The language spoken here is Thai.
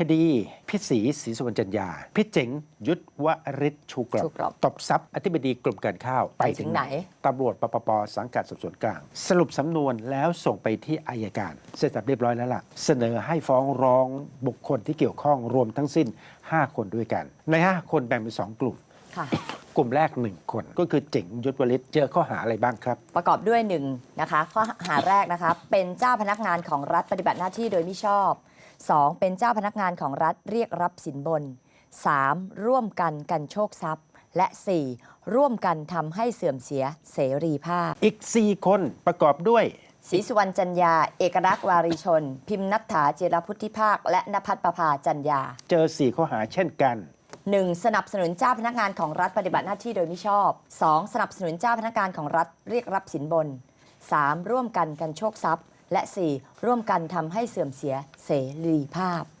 คดี พิศรีศรีสุวรรณจันยา พิเจ๋งยุทธวริศชูกรชูกรอบตบทรัพย์อธิบดีกรมการข้าวไปถึงไหนตำรวจปปปสังกัดสอบสวนกลาง สรุปสำนวนแล้วส่งไปที่อายการ เสร็จสับเรียบร้อยแล้วล่ะ เสนอให้ฟ้องร้องบุคคลที่เกี่ยวข้องรวมทั้งสิ้น 5 คนด้วยกัน ใน 5 คนแบ่งเป็น2กลุ่มค่ะกลุ่มแรก 1 คนก็คือเจ๋งยุทธวริศเจอข้อหาอะไรบ้างครับ ประกอบด้วย1นงนะคะข้อหาแรกนะคะเป็นเจ้าพนักงานของรัฐปฏิบัติหน้าที่โดยมิชอบ 2. เป็นเจ้าพนักงานของรัฐเรียกรับสินบน 3. ร่วมกันกันโชคทรัพย์ และ 4. ร่วมกันทำให้เสื่อมเสียเสรีภาพอีก 4 คนประกอบด้วย ศรีสุวรรณจันยา เอกลักษณ์วารีชน พิมพ์นัทธาเจรพุทธิภาค และนภัทรประภาจันยา เจอ 4 ข้อหาเช่นกัน 1. สนับสนุนเจ้าพนักงานของรัฐปฏิบัติหน้าที่โดยมิชอบ 2. สนับสนุนเจ้าพนักงานของรัฐเรียกรับสินบน 3. ร่วมกันกันโชคทรัพย์ และ 4. ร่วมกันทำให้เสื่อมเสียเสรีภาพ